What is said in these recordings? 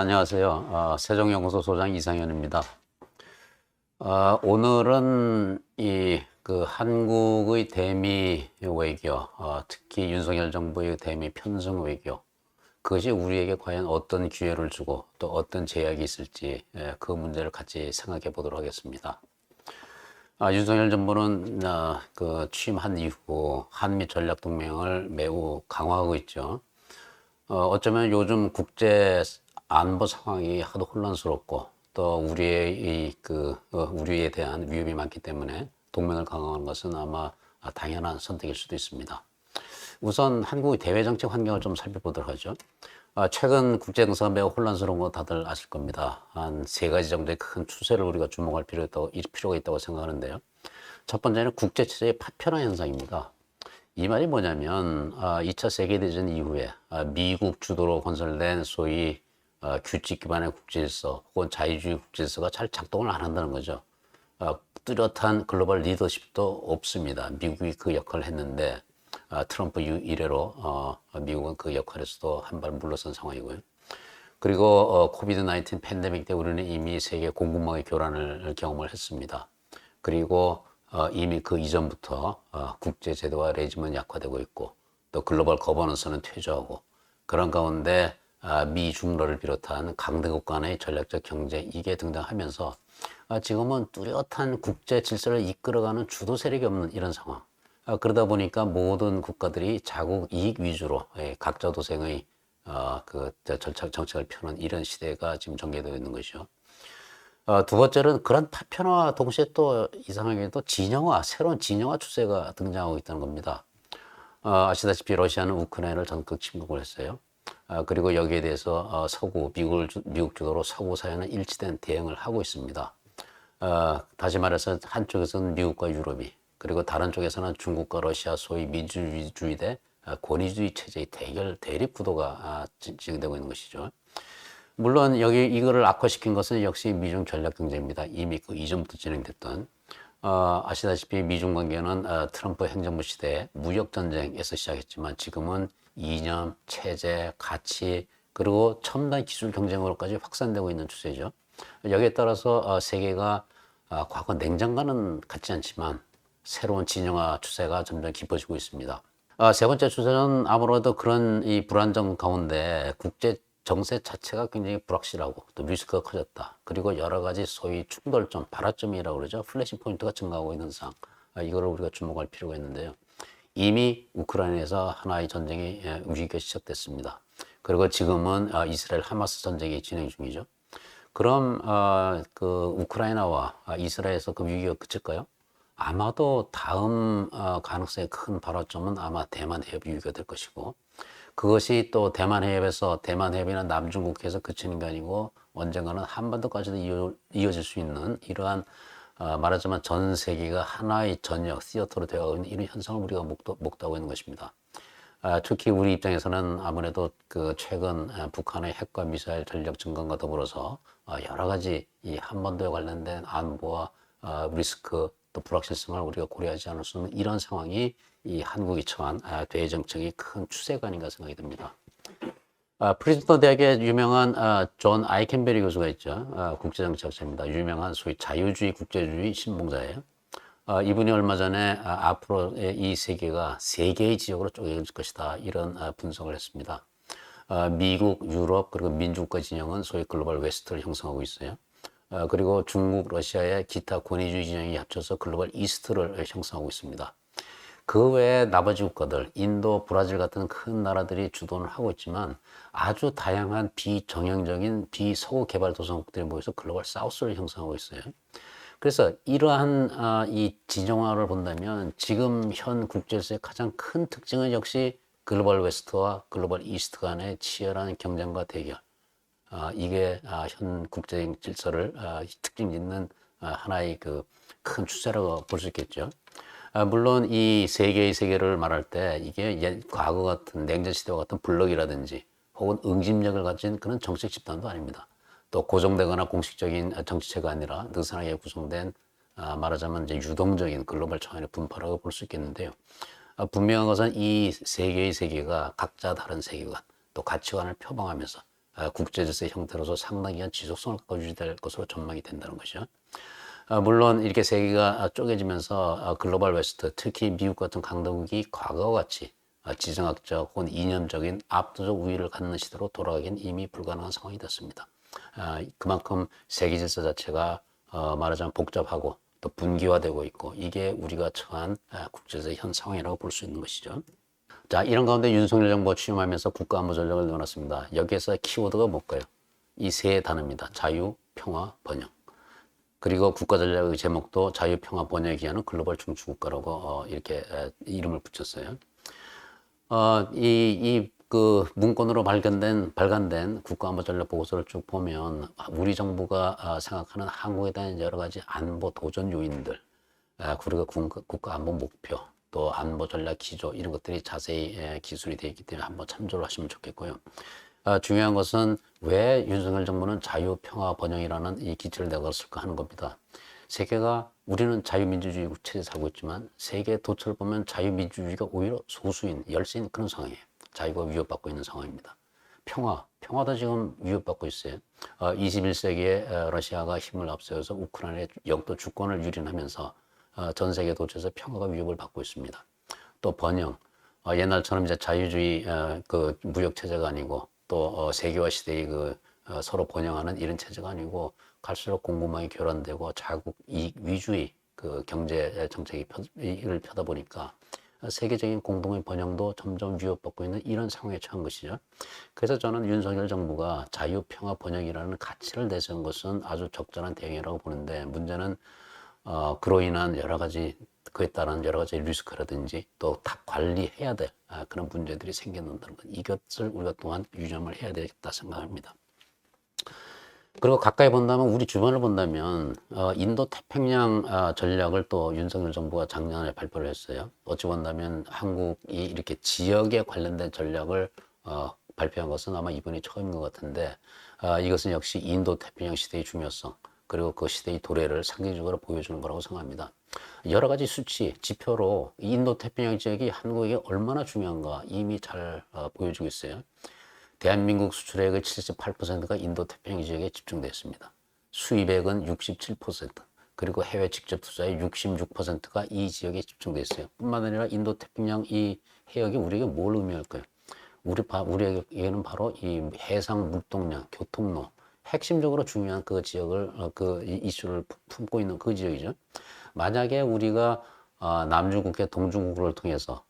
안녕하세요. 어, 세종연구소 소장 이상현입니다. 어, 오늘은 이 그 한국의 대미 외교, 어, 특히 윤석열 정부의 대미 편승 외교, 그것이 우리에게 과연 어떤 기회를 주고 또 어떤 제약이 있을지 예, 그 문제를 같이 생각해 보도록 하겠습니다. 아, 윤석열 정부는 아, 그 취임한 이후 한미 전략 동맹을 매우 강화하고 있죠. 어, 어쩌면 요즘 국제 안보 상황이 하도 혼란스럽고 또 우리의 이그 어, 우리에 대한 위협이 많기 때문에 동맹을 강화하는 것은 아마 아, 당연한 선택일 수도 있습니다. 우선 한국의 대외 정책 환경을 좀 살펴보도록 하죠. 아, 최근 국제 정세가 매우 혼란스러운 거 다들 아실 겁니다. 한 세 가지 정도의 큰 추세를 우리가 주목할 있다고, 필요가 있다고 생각하는데요. 첫 번째는 국제 체제의 파편화 현상입니다. 이 말이 뭐냐면 아, 2차 세계대전 이후에 아, 미국 주도로 건설된 소위 아, 규칙 기반의 국제질서 혹은 자유주의 국제질서가 잘 작동을 안 한다는 거죠. 아, 뚜렷한 글로벌 리더십도 없습니다. 미국이 그 역할을 했는데 아, 트럼프 유- 이래로 어, 미국은 그 역할에서도 한 발 물러선 상황이고요. 그리고 어, 코비드 19 팬데믹 때 우리는 이미 세계 공급망의 교란을 경험을 했습니다. 그리고 어, 이미 그 이전부터 어, 국제 제도와 레지면 약화되고 있고 또 글로벌 거버넌스는 퇴조하고 그런 가운데 아, 미 중러를 비롯한 강대국 간의 전략적 경제 이게 등장하면서 아, 지금은 뚜렷한 국제 질서를 이끌어가는 주도 세력이 없는 이런 상황. 아, 그러다 보니까 모든 국가들이 자국 이익 위주로 예, 각자 도생의 어, 그 정책을 펴는 이런 시대가 지금 전개되어 있는 것이죠. 어, 두 번째는 그런 파편화와 동시에 또 이상하게도 진영화, 새로운 진영화 추세가 등장하고 있다는 겁니다. 어, 아시다시피 러시아는 우크라이나를 전격 침공을 했어요. 아, 그리고 여기에 대해서 어, 서구, 미국을, 주- 미국 주도로 서구 사회는 일치된 대응을 하고 있습니다. 어, 다시 말해서 한쪽에서는 미국과 유럽이 그리고 다른 쪽에서는 중국과 러시아 소위 민주주의 대 아, 권위주의 체제의 대결 대립 구도가 아, 진- 진행되고 있는 것이죠. 물론 여기 이거를 악화시킨 것은 역시 미중 전략 경제입니다. 이미 그 이전부터 진행됐던 어, 아시다시피 미중 관계는 어, 트럼프 행정부 시대 무역 전쟁에서 시작했지만 지금은 이념, 체제, 가치 그리고 첨단 기술 경쟁으로까지 확산되고 있는 추세죠. 여기에 따라서 어, 세계가 어, 과거 냉장과는 같지 않지만 새로운 진영화 추세가 점점 깊어지고 있습니다. 아, 세 번째 추세는 아무래도 그런 이 불안정 가운데 국제 정세 자체가 굉장히 불확실하고 또 리스크가 커졌다. 그리고 여러 가지 소위 충돌점, 발화점이라고 그러죠. 플래시 포인트가 증가하고 있는 상. 아, 이거를 우리가 주목할 필요가 있는데요. 이미 우크라이나에서 하나의 전쟁이 예, 위기가 시작됐습니다. 그리고 지금은 아, 이스라엘 하마스 전쟁이 진행 중이죠. 그럼 어, 그 우크라이나와 아, 이스라엘에서 그 위기가 그칠까요? 아마도 다음 어, 가능성의 큰 발화점은 아마 대만 해협 위기가 될 것이고 그것이 또 대만 해협에서 대만 해협이나 남중국해에서 그치는 게 아니고 언젠가는 한반도까지도 이어, 이어질 수 있는 이러한 어, 말하자면 전 세계가 하나의 전역 시어터로 되어가고 있는 이런 현상을 우리가 목도, 목도하고 있는 것입니다. 아, 특히 우리 입장에서는 아무래도 그 최근 아, 북한의 핵과 미사일 전력 증강과 더불어서 아, 여러 가지 이 한반도에 관련된 안보와 아, 리스크 또 불확실성을 우리가 고려하지 않을 수 없는 이런 상황이 이 한국이 처한 아, 대외 정책의 큰 추세가 아닌가 생각이 듭니다. 아, 프린스턴 대학의 유명한 아, 존 아이켄베리 교수가 있죠. 아, 국제정치학자입니다. 유명한 소위 자유주의 국제주의 신봉자예요. 아, 이분이 얼마 전에 아, 앞으로의 이 세계가 세 개의 지역으로 쪼개질 것이다 이런 아, 분석을 했습니다. 아, 미국, 유럽 그리고 민주국가 진영은 소위 글로벌 웨스트를 형성하고 있어요. 아, 그리고 중국, 러시아의 기타 권위주의 진영이 합쳐서 글로벌 이스트를 형성하고 있습니다. 그 외에 나머지 국가들, 인도, 브라질 같은 큰 나라들이 주도를 하고 있지만 아주 다양한 비정형적인 비서구 개발 도상국들이 모여서 글로벌 사우스를 형성하고 있어요. 그래서 이러한 아, 이 진영화를 본다면 지금 현 국제에서의 가장 큰 특징은 역시 글로벌 웨스트와 글로벌 이스트 간의 치열한 경쟁과 대결. 아, 이게 아, 현 국제적 질서를 아, 특징 짓는 아, 하나의 그 큰 추세라고 볼 수 있겠죠. 아, 물론 이 세계의 세계를 말할 때 이게 옛 과거 같은 냉전 시대와 같은 블록이라든지 혹은 응집력을 가진 그런 정책 집단도 아닙니다. 또 고정되거나 공식적인 정치체가 아니라 느슨하게 구성된 아, 말하자면 이제 유동적인 글로벌 차원의 분파라고 볼 수 있겠는데요. 아, 분명한 것은 이 세계의 세계가 각자 다른 세계관 또 가치관을 표방하면서 아, 국제 질서의 형태로서 상당 기간 지속성을 갖고 유지될 것으로 전망이 된다는 것이죠. 아, 물론 이렇게 세계가 아, 쪼개지면서 아, 글로벌 웨스트, 특히 미국 같은 강대국이 과거와 같이 아, 지정학적 혹은 이념적인 압도적 우위를 갖는 시대로 돌아가긴 이미 불가능한 상황이 됐습니다. 아, 그만큼 세계 질서 자체가 어, 말하자면 복잡하고 또 분기화되고 있고 이게 우리가 처한 아, 국제적 현 상황이라고 볼 수 있는 것이죠. 자, 이런 가운데 윤석열 정부가 취임하면서 국가안보 전략을 내놨습니다. 여기에서 키워드가 뭘까요? 이 세 단어입니다. 자유, 평화, 번영. 그리고 국가전략의 제목도 자유, 평화, 번영에 기하는 글로벌 중추국가라고 어, 이렇게 에, 이름을 붙였어요. 어, 이, 이, 그, 문건으로 발견된, 발간된 국가안보 전략 보고서를 쭉 보면, 우리 정부가 아, 생각하는 한국에 대한 여러 가지 안보 도전 요인들, 아, 그리고 국- 국가 안보 목표, 또 안보 전략 기조, 이런 것들이 자세히 에, 기술이 되어 있기 때문에 한번 참조를 하시면 좋겠고요. 아, 중요한 것은 왜 윤석열 정부는 자유, 평화, 번영이라는 이 기체를 내걸었을까 하는 겁니다. 세계가 우리는 자유민주주의 체제에 살고 있지만 세계 도처를 보면 자유민주주의가 오히려 소수인 열세인 그런 상황이에요. 자유가 위협받고 있는 상황입니다. 평화, 평화도 지금 위협받고 있어요. 어, 21세기에 어, 러시아가 힘을 앞세워서 우크라이나의 영토 주권을 유린하면서 어, 전 세계 도처에서 평화가 위협을 받고 있습니다. 또 번영, 어, 옛날처럼 이제 자유주의 어, 그 무역 체제가 아니고 또 어, 세계화 시대의 그 어, 서로 번영하는 이런 체제가 아니고 갈수록 공급망이 교란되고 자국 이익 위주의 그 경제 이를 펴다 보니까 세계적인 공동의 번영도 점점 위협받고 있는 이런 상황에 처한 것이죠. 그래서 저는 윤석열 정부가 자유, 평화, 번영이라는 가치를 내세운 것은 아주 적절한 대응이라고 보는데 문제는 어, 그로 인한 여러 가지 그에 따른 여러 가지 리스크라든지 또다 관리해야 될 아, 그런 문제들이 생겨난다는 것 이것을 우리가 또한 유념을 해야 되겠다 생각합니다. 그리고 가까이 본다면 우리 주변을 본다면 어, 인도 태평양 아, 전략을 또 윤석열 정부가 작년에 발표를 했어요. 어찌 본다면 한국이 이렇게 지역에 관련된 전략을 어, 발표한 것은 아마 이번이 처음인 것 같은데 아, 이것은 역시 인도 태평양 시대의 중요성 그리고 그 시대의 도래를 상징적으로 보여주는 거라고 생각합니다. 여러 가지 수치, 지표로 인도 태평양 지역이 한국에게 얼마나 중요한가 이미 잘 어, 보여주고 있어요. 대한민국 수출액의 78%가 인도 태평양 지역에 집중되어 있습니다. 수입액은 67%, 그리고 해외 직접 투자의 66%가 이 지역에 집중되어 있어요. 뿐만 아니라 인도 태평양 이 해역이 우리에게 뭘 의미할까요? 우리 바, 우리에게는 바로 이 해상 물동량, 교통로, 핵심적으로 중요한 그 지역을 어, 그 이- 이슈를 품- 품고 있는 그 지역이죠. 만약에 우리가 어, 남중국해 동중국을 통해서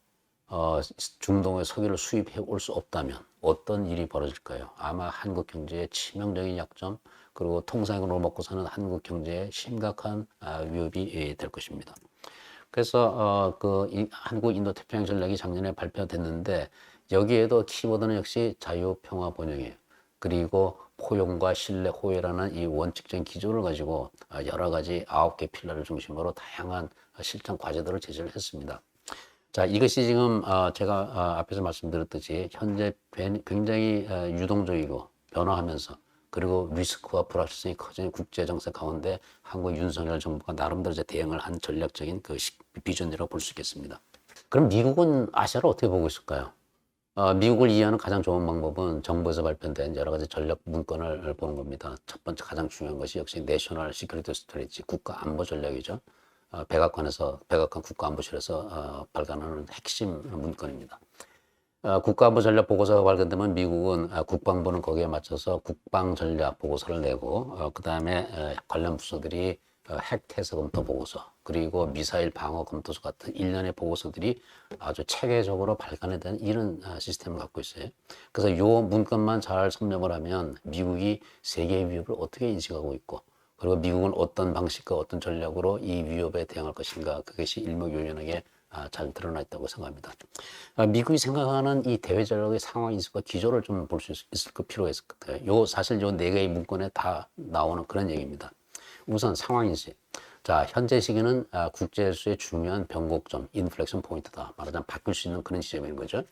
어, 중동의 석유를 수입해 올 수 없다면 어떤 일이 벌어질까요? 아마 한국 경제의 치명적인 약점 그리고 통상으로 먹고 사는 한국 경제에 심각한 아, 위협이 예, 될 것입니다. 그래서 어, 그 이- 한국 인도 태평양 전략이 작년에 발표됐는데 여기에도 키워드는 역시 자유, 평화, 번영이에요. 그리고 포용과 신뢰, 호혜라는 이 원칙적인 기조를 가지고 아, 여러 가지 아홉 개 필러를 중심으로 다양한 실천 과제들을 제시를 했습니다. 자, 이것이 지금 어, 제가 어, 앞에서 말씀드렸듯이 현재 변- 굉장히 어, 유동적이고 변화하면서 그리고 리스크와 불확실성이 커지는 국제 정세 가운데 한국 윤석열 정부가 나름대로 대응을 한 전략적인 그 시- 비전이라고 볼 수 있겠습니다. 그럼 미국은 아시아를 어떻게 보고 있을까요? 어, 미국을 이해하는 가장 좋은 방법은 정부에서 발표된 여러 가지 전략 문건을 보는 겁니다. 첫 번째 가장 중요한 것이 역시 내셔널 시큐리티 스트레지 국가 안보 전략이죠. 어, 백악관에서 백악관 국가안보실에서 어, 발간하는 핵심 문건입니다. 어, 국가안보 전략 보고서가 발간되면 미국은 아, 국방부는 거기에 맞춰서 국방 전략 보고서를 내고 어, 그 다음에 관련 부서들이 어, 핵 태세 검토 보고서 그리고 미사일 방어 검토서 같은 일련의 보고서들이 아주 체계적으로 발간에 대한 이런 아, 시스템을 갖고 있어요. 그래서 요 문건만 잘 섭렵을 하면 미국이 세계의 위협을 어떻게 인식하고 있고 그리고 미국은 어떤 방식과 어떤 전략으로 이 위협에 대응할 것인가 그것이 일목요연하게 아, 잘 드러나 있다고 생각합니다. 아, 미국이 생각하는 이 대외 전략의 상황 인식과 기조를 좀 볼 수 있을 그 필요가 있을 것 같아요. 요 사실 요 네 개의 문건에 다 나오는 그런 얘기입니다. 우선 상황 인식. 자, 현재 시기는 아, 국제수의 중요한 변곡점, 인플렉션 포인트다. 말하자면 바뀔 수 있는 그런 지점인 거죠.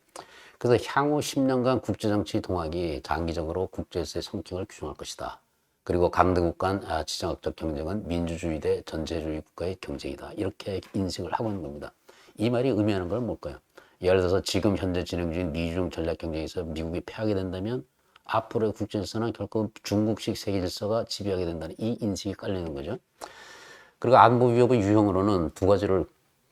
그래서 향후 10년간 국제정치 동학이 장기적으로 국제수의 성격을 규정할 것이다. 그리고 강대국 간 아, 지정학적 경쟁은 민주주의 대 전체주의 국가의 경쟁이다. 이렇게 인식을 하고 있는 겁니다. 이 말이 의미하는 건 뭘까요? 예를 들어서 지금 현재 진행 중인 미중 전략 경쟁에서 미국이 패하게 된다면 앞으로의 국제 질서는 결코 중국식 세계 질서가 지배하게 된다는 이 인식이 깔리는 거죠. 그리고 안보 위협의 유형으로는 두 가지를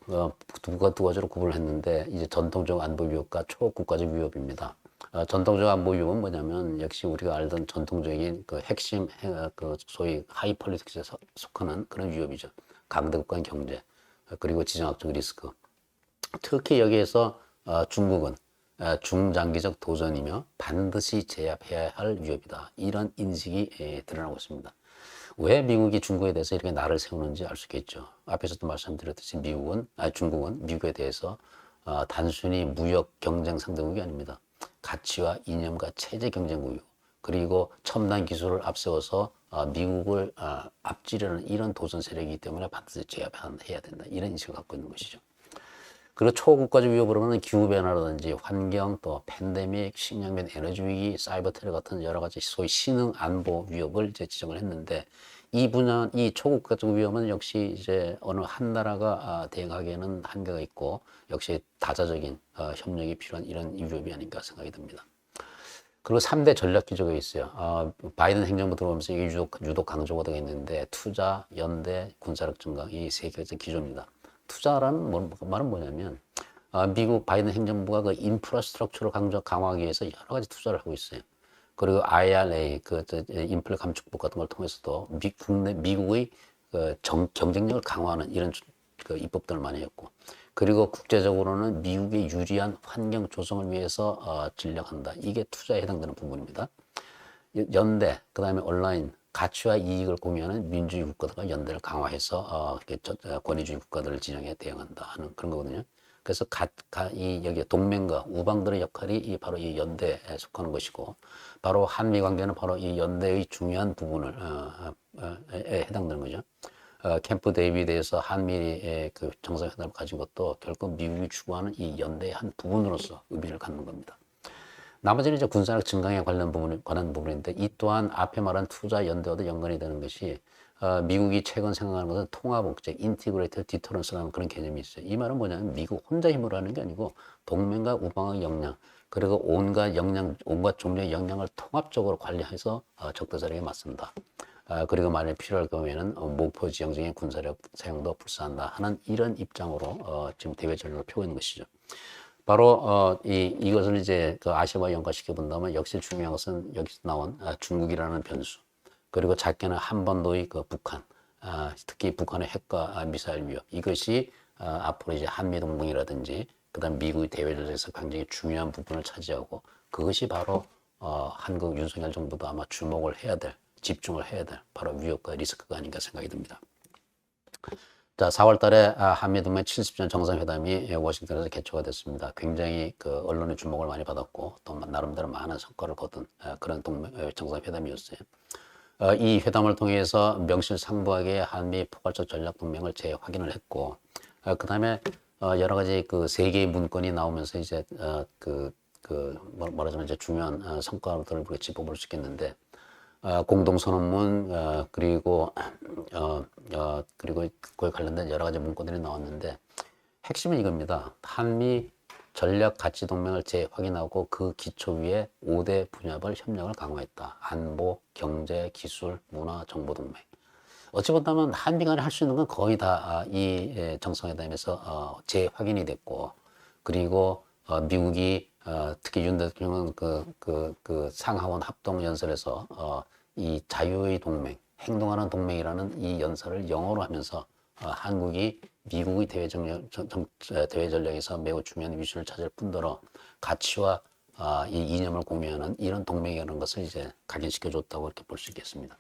어, 두, 가- 두 가지로 구분을 했는데 이제 전통적 안보 위협과 초국가적 위협입니다. 어, 전통적 안보 위협은 뭐냐면 역시 우리가 알던 전통적인 그 핵심 해- 어, 그 소위 하이 폴리틱스에 서- 속하는 그런 위협이죠. 강대국 간 경제 어, 그리고 지정학적 리스크. 특히 여기에서 어, 중국은 어, 중장기적 도전이며 반드시 제압해야 할 위협이다. 이런 인식이 에, 드러나고 있습니다. 왜 미국이 중국에 대해서 이렇게 나를 세우는지 알 수 있겠죠. 앞에서도 말씀드렸듯이 미국은, 아, 중국은 미국에 대해서 어, 단순히 무역 경쟁 상대국이 아닙니다. 가치와 이념과 체제 경쟁국이고 그리고 첨단 기술을 앞세워서 어, 미국을 어, 앞지르는 이런 도전 세력이기 때문에 반드시 제압해야 된다. 이런 인식을 갖고 있는 것이죠. 그리고 초국가적 위협으로는 기후변화라든지 환경, 또 팬데믹, 식량면 에너지 위기, 사이버 테러 같은 여러 가지 소위 신흥 안보 위협을 이제 지정을 했는데 이 분야, 이 초국가적 위협은 역시 이제 어느 한 나라가 아, 대응하기에는 한계가 있고 역시 다자적인 어, 협력이 필요한 이런 위협이 아닌가 생각이 듭니다. 그리고 3대 전략 기조가 있어요. 아, 바이든 행정부 들어오면서 유독, 유독 강조가 되고 있는데 투자, 연대, 군사력 증강 이세 가지 기조입니다. 투자라는 뭐- 말은 뭐냐면 아, 미국 바이든 행정부가 그 인프라스트럭처를 강조 강화하기 위해서 여러 가지 투자를 하고 있어요. 그리고 IRA 그 저, 인플레 감축법 같은 걸 통해서도 미, 국내 미국의 그 정, 경쟁력을 강화하는 이런 주- 그 입법들을 많이 했고 그리고 국제적으로는 미국의 유리한 환경 조성을 위해서 어, 전략한다. 이게 투자에 해당되는 부분입니다. 연대, 그 다음에 온라인, 가치와 이익을 공유하는 민주주의 국가들과 연대를 강화해서 어, 어, 권위주의 국가들을 진영해 대응한다 하는 그런 거거든요. 그래서 가, 가, 이 여기 동맹과 우방들의 역할이 이 바로 이 연대에 속하는 것이고, 바로 한미 관계는 바로 이 연대의 중요한 부분을 어, 어, 에 해당되는 거죠. 어, 캠프 데이비드에서 한미의 그 정상회담을 가진 것도 결국 미국이 추구하는 이 연대의 한 부분으로서 의미를 갖는 겁니다. 나머지는 이제 군사력 증강에 관련 부분, 관한 부분인데 이 또한 앞에 말한 투자 연대와도 연관이 되는 것이 어, 미국이 최근 생각하는 것은 통합국제, 인티그레이트 디터런스라는 그런 개념이 있어요. 이 말은 뭐냐면 미국 혼자 힘으로 하는 게 아니고 동맹과 우방의 역량, 그리고 온갖 역량, 온갖 종류의 역량을 통합적으로 관리해서 어, 적대자력에 맞선다. 아, 그리고 만약 필요할 경우에는 어, 목표 지형적인 군사력 사용도 불사한다 하는 이런 입장으로 어, 지금 대외 전략을 펴고 있는 것이죠. 바로 어, 이 이것을 이제 그 아시아와 연관시켜 본다면 역시 중요한 것은 여기서 나온 아, 중국이라는 변수 그리고 작게는 한반도의 그 북한 아, 특히 북한의 핵과 아, 미사일 위협 이것이 아, 앞으로 이제 한미 동맹이라든지 그다음 미국의 대외 전략에서 굉장히 중요한 부분을 차지하고 그것이 바로 어, 한국 윤석열 정부도 아마 주목을 해야 될 집중을 해야 될 바로 위협과 리스크가 아닌가 생각이 듭니다. 자, 4월 달에 아, 한미 동맹 70전 정상회담이 워싱턴에서 개최가 됐습니다. 굉장히 그 언론의 주목을 많이 받았고 또 나름대로 많은 성과를 거둔 아, 그런 동맹, 어, 정상회담이었어요. 어, 이 회담을 통해서 명실상부하게 한미 포괄적 전략 동맹을 재확인을 했고 어, 그다음에 어, 여러 가지 그세 개의 문건이 나오면서 이제 어, 그, 그 뭐- 말하자면 이제 중요한 어, 성과들을 우리가 짚어볼 수 있겠는데 어, 공동선언문 어, 그리고 어, 어, 그리고 그에 관련된 여러 가지 문건들이 나왔는데 핵심은 이겁니다. 한미 전략 가치 동맹을 재확인하고 그 기초 위에 5대 분야별 협력을 강화했다. 안보, 경제, 기술, 문화, 정보 동맹. 어찌 본다면 한미 간에 할 수 있는 건 거의 다 이 정상회담에서 어, 재확인이 됐고 그리고 어, 미국이 어, 특히 윤 대통령은 그, 그, 그 상하원 합동 연설에서 어, 이 자유의 동맹, 행동하는 동맹이라는 이 연설을 영어로 하면서 어, 한국이 미국의 대외 전략, 정, 정- 에, 대외 전략에서 매우 중요한 위치를 찾을 뿐더러 가치와 아, 이 이념을 공유하는 이런 동맹이라는 것을 이제 각인시켜 줬다고 이렇게 볼 수 있겠습니다.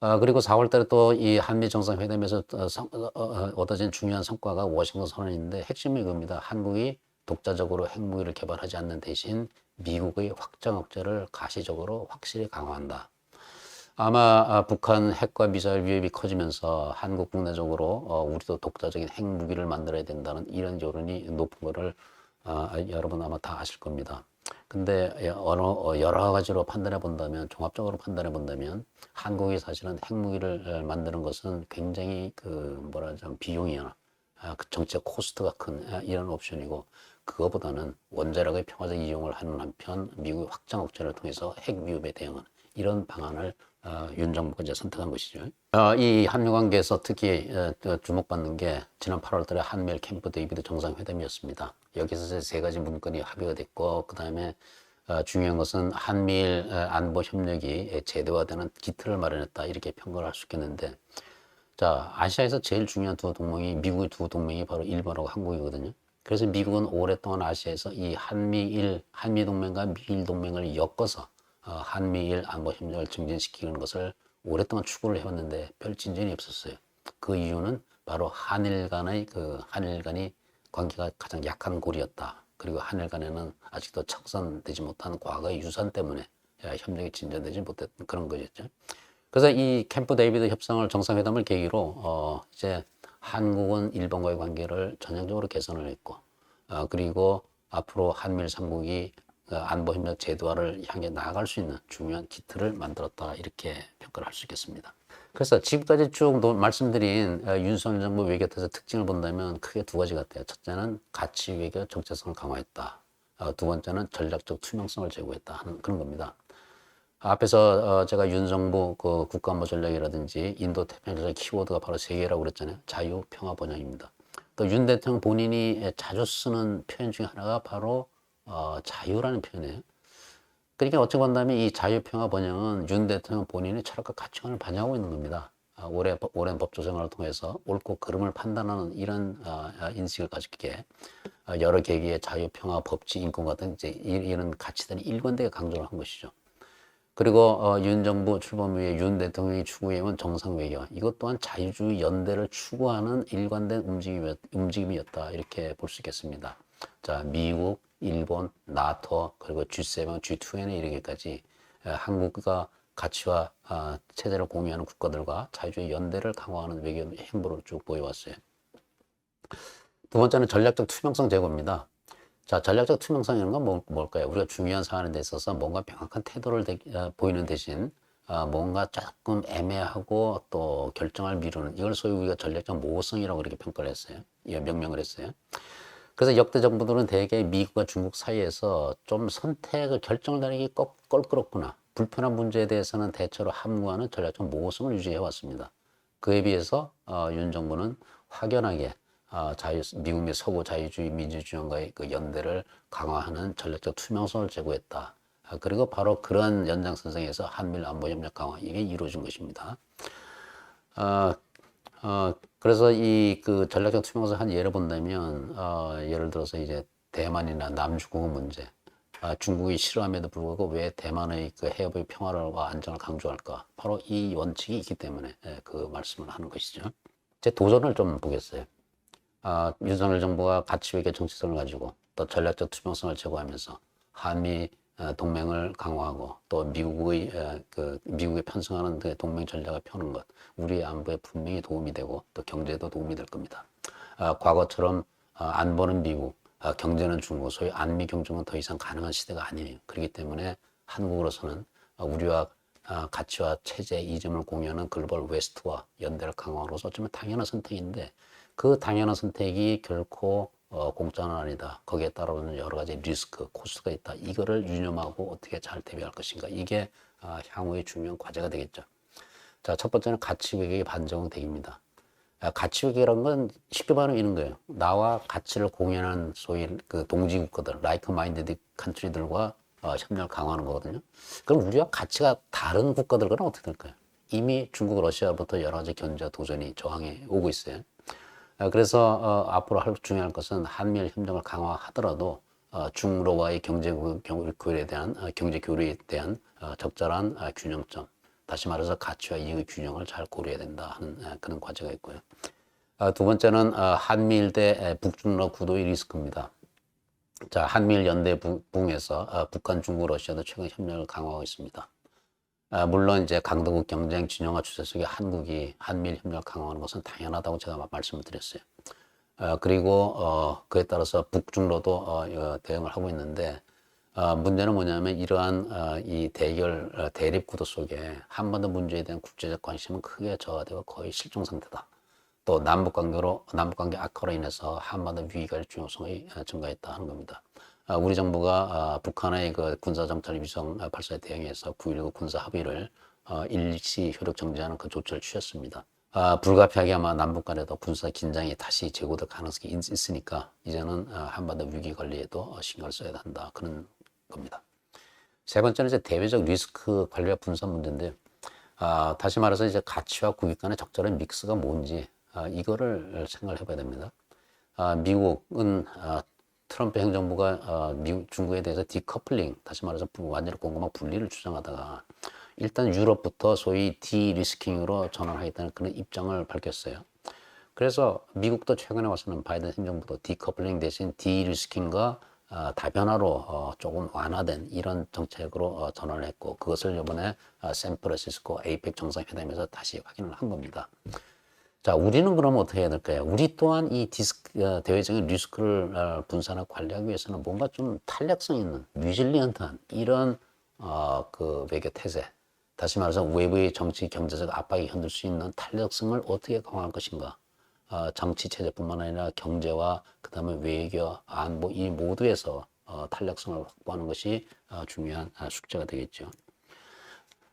아, 그리고 4월 달에 또 이 한미 정상회담에서 어, 성- 어, 어, 얻어진 중요한 성과가 워싱턴 선언인데 핵심이 이겁니다. 한국이 독자적으로 핵무기를 개발하지 않는 대신 미국의 확장 억제를 가시적으로 확실히 강화한다. 아마 아, 북한 핵과 미사일 위협이 커지면서 한국 국내적으로 어, 우리도 독자적인 핵무기를 만들어야 된다는 이런 여론이 높은 거를 아, 여러분 아마 다 아실 겁니다. 근데 여러, 어, 여러 가지로 판단해 본다면 종합적으로 판단해 본다면 한국이 사실은 핵무기를 어, 만드는 것은 굉장히 그 뭐라 좀 비용이나 아, 그 정책 코스트가 큰 아, 이런 옵션이고 그거보다는 원자력의 평화적 이용을 하는 한편 미국의 확장 억제를 통해서 핵 위협에 대응하는 이런 방안을 어, 윤 정부가 이제 선택한 것이죠. 어, 이 한미 관계에서 특히 어, 또 주목받는 게 지난 8월달에 한미일 캠프 데이비드 정상회담이었습니다. 여기서 세 가지 문건이 합의가 됐고 그 다음에 어, 중요한 것은 한미일 어, 안보 협력이 제도화되는 기틀을 마련했다 이렇게 평가를 할 수 있겠는데 자 아시아에서 제일 중요한 두 동맹이 미국의 두 동맹이 바로 일본하고 한국이거든요. 그래서 미국은 오랫동안 아시아에서 이 한미일 한미 동맹과 미일 동맹을 엮어서 어, 한미일 안보 협력을 증진시키는 것을 오랫동안 추구를 해왔는데 별 진전이 없었어요. 그 이유는 바로 한일 간의 그 한일 간이 관계가 가장 약한 고리였다. 그리고 한일 간에는 아직도 척선되지 못한 과거의 유산 때문에 야, 협력이 진전되지 못했던 그런 거였죠. 그래서 이 캠프 데이비드 협상을 정상회담을 계기로 어 이제 한국은 일본과의 관계를 전향적으로 개선을 했고 어 그리고 앞으로 한미일 삼국이 그 안보 협력 제도화를 향해 나아갈 수 있는 중요한 기틀을 만들었다 이렇게 평가를 할 수 있겠습니다. 그래서 지금까지 쭉 노- 말씀드린 어, 윤석열 정부 외교 태세 특징을 본다면 크게 두 가지 같아요. 첫째는 가치 외교 정체성을 강화했다. 어, 두 번째는 전략적 투명성을 제고했다 하는 그런 겁니다. 앞에서 어, 제가 윤 정부 그 국가안보 전략이라든지 인도 태평양 전략 키워드가 바로 세 개라고 그랬잖아요. 자유, 평화, 번영입니다. 그윤 대통령 본인이 자주 쓰는 표현 중에 하나가 바로 어, 자유라는 표현이에요. 그러니까 어찌 본다면 이 자유, 평화, 번영은 윤 대통령 본인의 철학과 가치관을 반영하고 있는 겁니다. 아, 오래, 오랜 법조 생활을 통해서 옳고 그름을 판단하는 이런 아, 아, 인식을 가졌기에 아, 여러 계기의 자유, 평화, 법치, 인권 같은 이제 이- 이런 가치들이 일관되게 강조를 한 것이죠. 그리고 어, 윤 정부 출범 후에 윤 대통령이 추구해온 정상 외교 이것 또한 자유주의 연대를 추구하는 일관된 움직임이었, 움직임이었다 이렇게 볼 수 있겠습니다. 자 미국, 일본, 나토 그리고 G7, G2N에 이르기까지 에, 한국과 가치와 아, 체제를 공유하는 국가들과 자유주의 연대를 강화하는 외교 행보를 쭉 보여왔어요. 두 번째는 전략적 투명성 제고입니다. 자, 전략적 투명성이라는 건 뭐, 뭘까요? 우리가 중요한 사안에 대 있어서 뭔가 명확한 태도를 대, 어, 보이는 대신 어, 뭔가 조금 애매하고 또 결정을 미루는 이걸 소위 우리가 전략적 모호성이라고 이렇게 평가를 했어요. 예, 명명을 했어요. 그래서 역대 정부들은 대개 미국과 중국 사이에서 좀 선택을 결정을 내리기 껄- 껄끄럽구나. 불편한 문제에 대해서는 대체로 함구하는 전략적 모호성을 유지해 왔습니다. 그에 비해서 어, 윤 정부는 확연하게 어, 자유, 미국 및 서구 자유주의 민주주의와의 그 연대를 강화하는 전략적 투명성을 제고했다. 아, 그리고 바로 그러한 연장선상에서 한미일 안보 협력 강화 이게 이루어진 것입니다. 어, 어, 그래서 이 그 전략적 투명성 한 예를 본다면 어, 예를 들어서 이제 대만이나 남중국 문제 아, 중국이 싫어함에도 불구하고 왜 대만의 그 해협의 평화와 안정을 강조할까? 바로 이 원칙이 있기 때문에 예, 그 말씀을 하는 것이죠. 제 도전을 좀 보겠어요. 아, 윤석열 정부가 가치 외교 정체성을 가지고 또 전략적 투명성을 제고하면서 한미 어, 동맹을 강화하고 또 미국의 어, 그 미국에 편승하는 그 동맹 전략을 펴는 것 우리의 안보에 분명히 도움이 되고 또 경제에도 도움이 될 겁니다. 아, 과거처럼 어, 안보는 미국, 아, 경제는 중국, 소위 안미 경쟁은 더 이상 가능한 시대가 아니에요. 그렇기 때문에 한국으로서는 어, 우리와 아, 가치와 체제 이 점을 공유하는 글로벌 웨스트와 연대를 강화로서 어쩌면 당연한 선택인데 그 당연한 선택이 결코 어, 공짜는 아니다. 거기에 따라오는 여러 가지 리스크, 코스트가 있다. 이거를 유념하고 어떻게 잘 대비할 것인가. 이게 아, 향후의 중요한 과제가 되겠죠. 자, 첫 번째는 가치 외교의 반정 대기입니다. 아, 가치 외교라는 건 쉽게 말하면 이런 거예요. 나와 가치를 공유하는 소위 그 동지 국가들, 라이크 마인드드 컨트리들과 어, 협력을 강화하는 거거든요. 그럼 우리와 가치가 다른 국가들과는 어떻게 될까요? 이미 중국, 러시아부터 여러 가지 견제와 도전이 저항해 오고 있어요. 어, 그래서 어, 앞으로 할 중요한 것은 한미일 협력을 강화하더라도 어, 중로와의 경제 교류에 대한 어, 경제 교류에 대한 어, 적절한 어, 균형점, 다시 말해서 가치와 이익의 균형을 잘 고려해야 된다 하는 어, 그런 과제가 있고요. 어, 두 번째는 어, 한미일 대 에, 북중러 구도의 리스크입니다. 자, 한미일 연대 어, 북한, 중국, 러시아도 최근 협력을 강화하고 있습니다. 아, 물론 이제 강대국 경쟁 진영화 추세 속에 한국이 한미일 협력을 강화하는 것은 당연하다고 제가 마- 말씀을 드렸어요. 어, 그리고 어, 그에 따라서 북중로도 어, 어, 대응을 하고 있는데 어, 문제는 뭐냐면 이러한 어, 이 대결 어, 대립 구도 속에 한 번도 문제에 대한 국제적 관심은 크게 저하되고 거의 실종 상태다. 또 남북 관계로 남북 관계 악화로 인해서 한반도 위기가 중요성이 어, 증가했다 하는 겁니다. 아, 우리 정부가 아, 북한의 그 군사 정찰 위성 아, 발사에 대응해서 9.19 군사 합의를 어, 일시 효력 정지하는 그 조치를 취했습니다. 아, 불가피하게 아마 남북 간에도 군사 긴장이 다시 재고될 가능성이 있, 있으니까 이제는 아, 한반도 위기 관리에도 어, 신경을 써야 한다 그런 겁니다. 세 번째는 이제 대외적 리스크 관리와 분산 문제인데 아, 다시 말해서 이제 가치와 국익 간의 적절한 믹스가 뭔지 아, 이거를 생각을 해봐야 됩니다. 아, 미국은 아, 트럼프 행정부가 아, 미국, 중국에 대해서 디커플링, 다시 말해서 부- 완전히 공급망 분리를 주장하다가 일단 유럽부터 소위 디리스킹으로 전환하겠다는 그런 입장을 밝혔어요. 그래서 미국도 최근에 와서는 바이든 행정부도 디커플링 대신 디리스킹과 아, 다변화로 어, 조금 완화된 이런 정책으로 어, 전환을 했고 그것을 이번에 아, 샌프란시스코 에이펙 정상회담에서 다시 확인을 한 겁니다. 자, 우리는 그럼 어떻게 해야 될까요? 우리 또한 이 디스크, 어, 대외적인 리스크를 어, 분산하고 관리하기 위해서는 뭔가 좀 탄력성 있는, 뮤질리언트한 이런 어, 그 외교 태세, 다시 말해서 외부의 정치, 경제적 압박이 흔들 수 있는 탄력성을 어떻게 강화할 것인가? 어, 정치 체제뿐만 아니라 경제와 그다음에 외교, 안보 이 모두에서 어, 탄력성을 확보하는 것이 어, 중요한 아, 숙제가 되겠죠.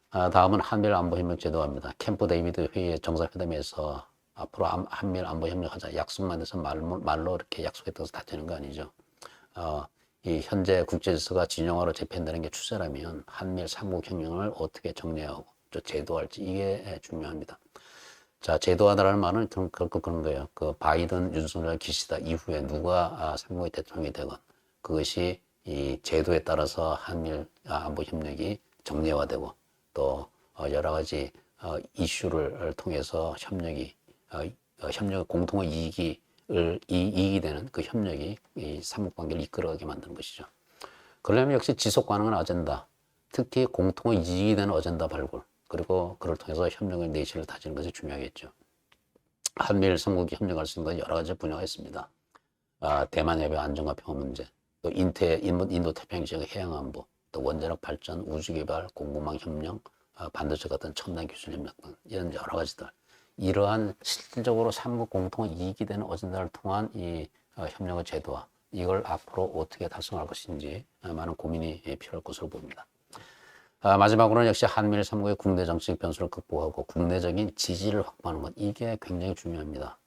아, 다음은 한미일 안보협력 제도화입니다. 캠프 데이비드 회의 정상회담에서 앞으로 한- 한미일 안보 협력하자 약속만 해서 말로, 말로 이렇게 약속했다고 해서 다 되는 거 아니죠. 어, 이 현재 국제질서가 진영화로 재편되는 게 추세라면 한미일 삼국협력을 어떻게 정리하고 또 제도화할지 이게 중요합니다. 자, 제도화라는 말은 그런, 그런, 거예요. 그 바이든, 윤석열, 기시다 이후에 누가 아, 상무의 대통령이 되건 그것이 이 제도에 따라서 한미일 아, 안보 협력이 정례화되고 또 어, 여러 가지 어, 이슈를 통해서 협력이 협력 공통의 이익이 을, 이, 이익이 되는 그 협력이 이 삼국 관계를 이끌어가게 만드는 것이죠. 그러려면 역시 지속 가능한 아젠다, 특히 공통의 이익이 되는 아젠다 발굴, 그리고 그를 통해서 협력의 내실을 다지는 것이 중요하겠죠. 한미일 삼국이 협력할 수 있는 건 여러 가지 분야가 있습니다. 아, 대만 해변 안정과 평화 문제, 또 인태, 인도, 태평양 지역 해양 안보, 또 원자력 발전, 우주 개발, 공급망 협력, 아, 반도체 같은 첨단 기술 협력 등 이런 여러 가지들. 이러한 실질적으로 삼국 공통의 이익이 되는 어젠다를 통한 이 어, 협력의 제도화, 이걸 앞으로 어떻게 달성할 것인지 어, 많은 고민이 예, 필요할 것으로 보입니다. 아, 마지막으로는 역시 한미일 삼국의 국내 정치적 변수를 극복하고 국내적인 지지를 확보하는 것 이게 굉장히 중요합니다.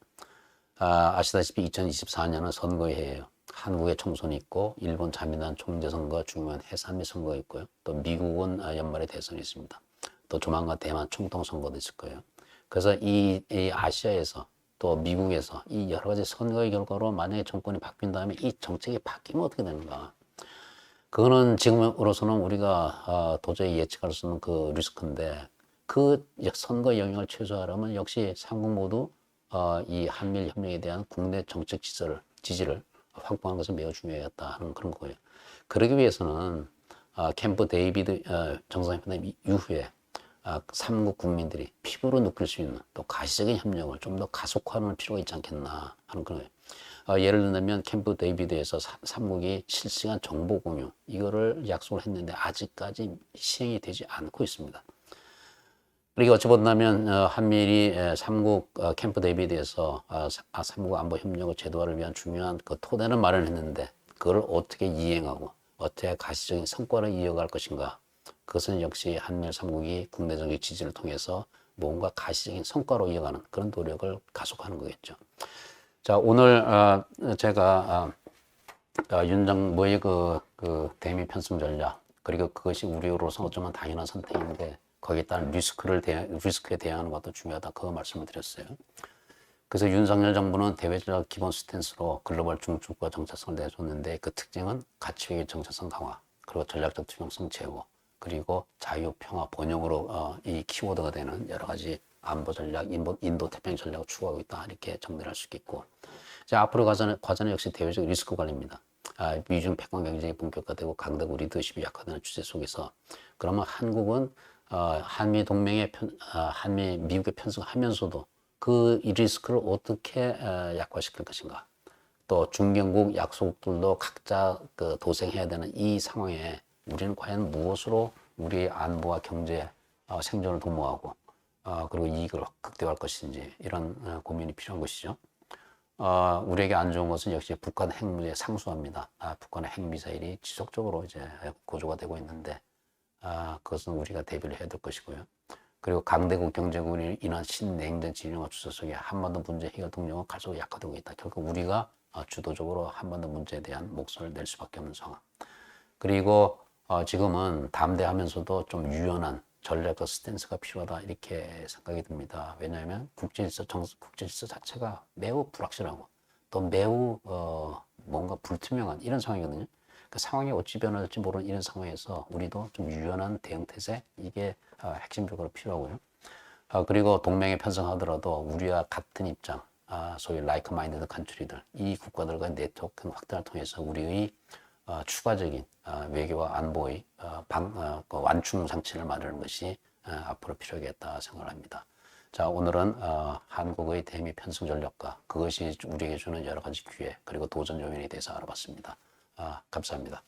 아, 아시다시피 2024년은 선거해예요. 한국의 총선이 있고 일본 자민당 총재 선거 중요한 해산미 선거가 있고요. 또 미국은 아, 연말에 대선이 있습니다. 또 조만간 대만 총통 선거도 있을 거예요. 그래서 이, 이 아시아에서 또 미국에서 이 여러 가지 선거의 결과로 만약에 정권이 바뀐 다음에 이 정책이 바뀌면 어떻게 되는가? 그거는 지금으로서는 우리가 어, 도저히 예측할 수 없는 그 리스크인데 그 선거 영향을 최소화하려면 역시 삼국 모두 어, 이 한미일 협력에 대한 국내 정책 지지를, 지지를 확보하는 것은 매우 중요하겠다 하는 그런 거예요. 그러기 위해서는 어, 캠프 데이비드 어, 정상회담 이후에 아, 삼국 국민들이 피부로 느낄 수 있는 또 가시적인 협력을 좀 더 가속화하는 필요가 있지 않겠나 하는 그런 거예요. 어, 예를 들면 캠프 데이비드에서 삼- 삼국이 실시간 정보 공유 이거를 약속을 했는데 아직까지 시행이 되지 않고 있습니다. 그리고 어찌 본다면 어, 한미일이 에, 삼국 어, 캠프 데이비드에서 아, 사- 아, 삼국 안보 협력의 제도화를 위한 중요한 그 토대는 마련했는데 그걸 어떻게 이행하고 어떻게 가시적인 성과를 이어갈 것인가 그것은 역시 한미일 삼국이 국내 정치 지지를 통해서 뭔가 가시적인 성과로 이어가는 그런 노력을 가속하는 거겠죠. 자 오늘 어, 제가 어, 어, 윤 정부의 그, 그 대미 편승 전략 그리고 그것이 우리로서 어쩌면 당연한 선택인데 거기에 따른 리스크를 대 리스크에 대응하는 것도 중요하다 그 말씀을 드렸어요. 그래서 윤석열 정부는 대외적 기본 스탠스로 글로벌 중축과 정체성을 내줬는데 그 특징은 가치외교 정체성 강화 그리고 전략적 투명성 제고 그리고 자유 평화 번영으로 어, 이 키워드가 되는 여러 가지 안보 전략, 인도, 인도 태평양 전략을 추구하고 있다 이렇게 정리할 수 있겠고 자 앞으로 과제는, 과제는 역시 대외적 리스크 관리입니다. 아, 미중 패권 경쟁이 본격화되고 강대국 리더십이 약화되는 추세 속에서 그러면 한국은 어, 한미 동맹의 편, 아, 한미 미국의 편승하면서도 그이 리스크를 어떻게 어, 약화시킬 것인가? 또 중견국 약속들도 각자 그 도생해야 되는 이 상황에 우리는 과연 무엇으로 우리의 안보와 경제 어, 생존을 도모하고 아, 그리고 이익을 극대화할 것인지 이런 어, 고민이 필요한 것이죠. 어, 우리에게 안 좋은 것은 역시 북한 핵무제 상수합니다. 아, 북한의 핵 미사일이 지속적으로 이제 고조가 되고 있는데 아, 그것은 우리가 대비를 해야 될 것이고요. 그리고 강대국 경제군이 인한 신냉전 진영화 추세 속에 한반도 문제 해결 동력은 갈수록 약화되고 있다. 결국 우리가 어, 주도적으로 한반도 문제에 대한 목소리를 낼 수밖에 없는 상황. 그리고 어, 지금은 담대하면서도 좀 유연한 전략적 스탠스가 필요하다 이렇게 생각이 듭니다. 왜냐하면 국제질서 정, 국제질서 자체가 매우 불확실하고 또 매우 어, 뭔가 불투명한 이런 상황이거든요. 그 상황이 어찌 변할지 모르는 이런 상황에서 우리도 좀 유연한 대응 태세 이게 어, 핵심적으로 필요하고요. 아, 그리고 동맹에 편성하더라도 우리와 같은 입장, 아, 소위 라이크 마인드드 간추리들, 이 국가들과의 네트워크 확대를 통해서 우리의 어, 추가적인 어, 외교와 안보의 어, 방, 어, 그 완충 장치를 마련하는 것이 어, 앞으로 필요하겠다 생각을 합니다. 자, 오늘은 어, 한국의 대미 편성 전략과 그것이 우리에게 주는 여러 가지 기회 그리고 도전 요인에 대해서 알아봤습니다. 아, 감사합니다.